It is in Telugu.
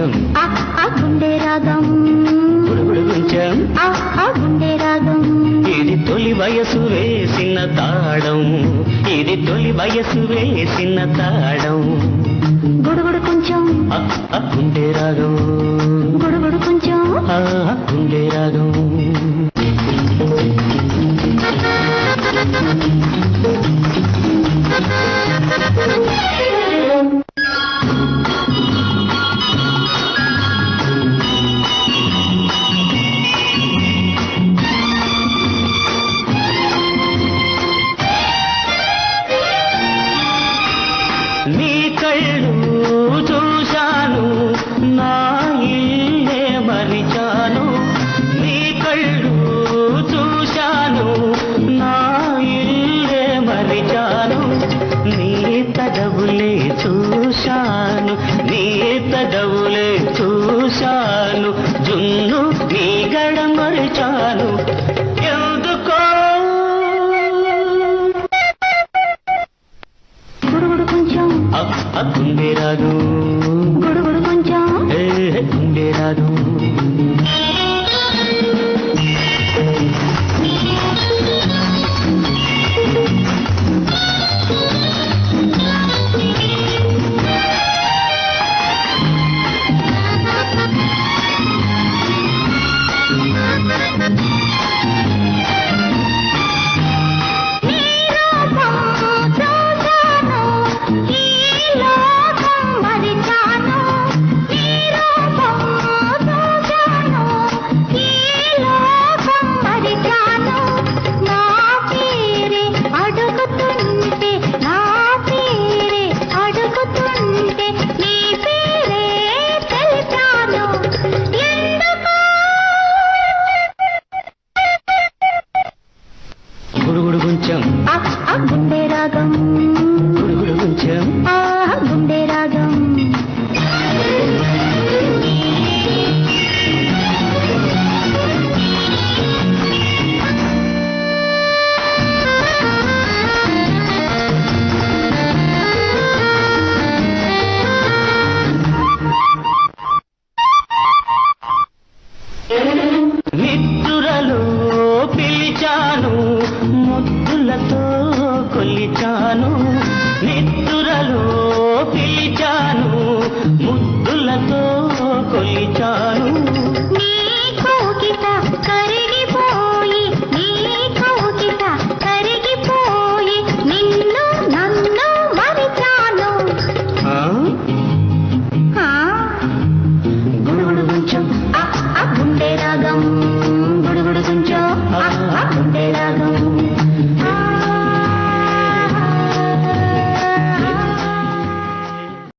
కొంచెం గుండె రాగం. గుడుగుడు కొంచెం గుండె రాగం. ఇది తొలి వయసు వేసిన తాళం. ఇది తొలి వయసు వేసిన తాళం. గుడుగుడు కొంచెం గుండె రాగం. గుడుగుడు కొంచెం గుండె రాగం. నీ కళ్ళు చూశాను నా ఇల్లే మరిచాను. నీ కళ్ళు చూశాను నా ఇల్లే మరిచాను. నీ తడవులే చూశాను నీ తడవులే చూశాను. గుడుగుడు కొంచెం ఆ గుండె రాగం. పిలిచాను నిద్రలో పిలిచాను ముద్దులతో కొలిచాను.